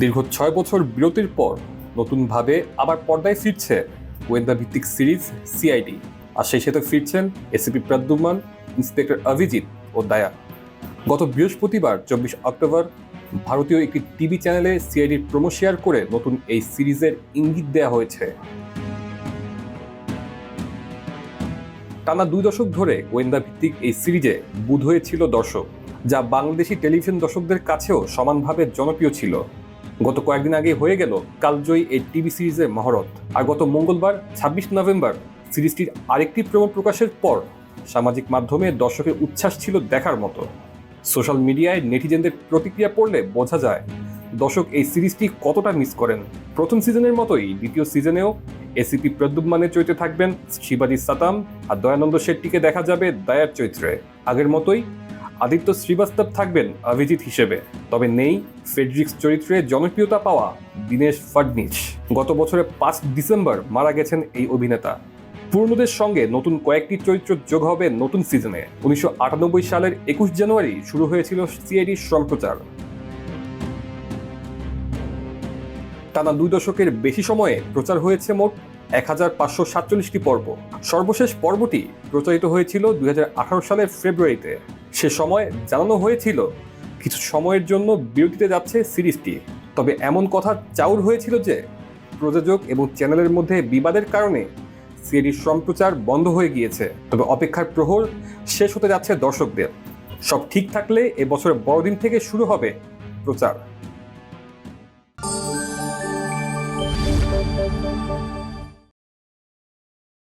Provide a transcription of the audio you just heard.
দীর্ঘ ছয় বছর বিরতির পর নতুনভাবে আবার পর্দায় ফিরছে গোয়েন্দা ভিত্তিক সিরিজ সিআইডি। আর সেই সাথে ফিরছেন এসিপি প্রদ্যুমান, ইন্সপেক্টর অভিজিৎ ও দায়া। গত বৃহস্পতিবার, চব্বিশ অক্টোবর, ভারতীয় একটি টিভি চ্যানেলে সিআইডির প্রোমো শেয়ার করে নতুন এই সিরিজের ইঙ্গিত দেওয়া হয়েছে। টানা দুই দশক ধরে গোয়েন্দা ভিত্তিক এই সিরিজে বুধ হয়েছিল দর্শক, যা বাংলাদেশি টেলিভিশন দর্শকদের কাছেও সমানভাবে জনপ্রিয় ছিল। গত কয়েকদিন আগে হয়ে গেল কালজয়ী এই টিভি সিরিজের মহরত। আর গত মঙ্গলবার, ছাব্বিশ নভেম্বর, সিরিজটির আরেকটি প্রোমো প্রকাশের পর সামাজিক মাধ্যমে দর্শকের উচ্ছ্বাস ছিল দেখার মতো। সোশ্যাল মিডিয়ায় নেটিজেনদের প্রতিক্রিয়া পড়লে বোঝা যায়, দর্শক এই সিরিজটি কতটা মিস করেন। প্রথম সিজনের মতোই দ্বিতীয় সিজনেও এসিপি প্রদ্যুম্মানের চরিত্রে থাকবেন শিবাজি সাতাম আর দয়ানন্দ শেট্টিকে দেখা যাবে দায়ার চরিত্রে আগের মতোই আদিত্য শ্রীবাস্তব থাকবেন অভিজিৎ হিসেবে। তবে নেই ফেডরিক্স চরিত্রে জনপ্রিয়তা পাওয়া দীনেশ ফাডনিচ। গত বছরের পাঁচ ডিসেম্বর মারা গেছেন এই অভিনেতা। পুরনোদের সঙ্গে নতুন কয়েকটি চরিত্র যোগ হবে নতুন সিজনে। উনিশশো আটানব্বই সালের একুশ জানুয়ারি শুরু হয়েছিল সিআইডির সম্প্রচার। টানা দুই দশকের বেশি সময়ে প্রচার হয়েছে মোট এক হাজার পাঁচশো সাতচল্লিশটি পর্ব। সর্বশেষ পর্বটি প্রচারিত হয়েছিল দুই হাজার আঠারো সালের ফেব্রুয়ারিতে। সে সময় জানানো হয়েছিল, কিছু সময়ের জন্য বিরতিতে যাচ্ছে সিরিজটি। তবে এমন কথা চাউর হয়েছিল যে, প্রযোজক এবং চ্যানেলের মধ্যে বিবাদের কারণে সিরিজ সম্প্রচার বন্ধ হয়ে গিয়েছে। তবে অপেক্ষার প্রহর শেষ হতে যাচ্ছে দর্শকদের। সব ঠিক থাকলে এবছরের বড়দিন থেকে শুরু হবে প্রচার।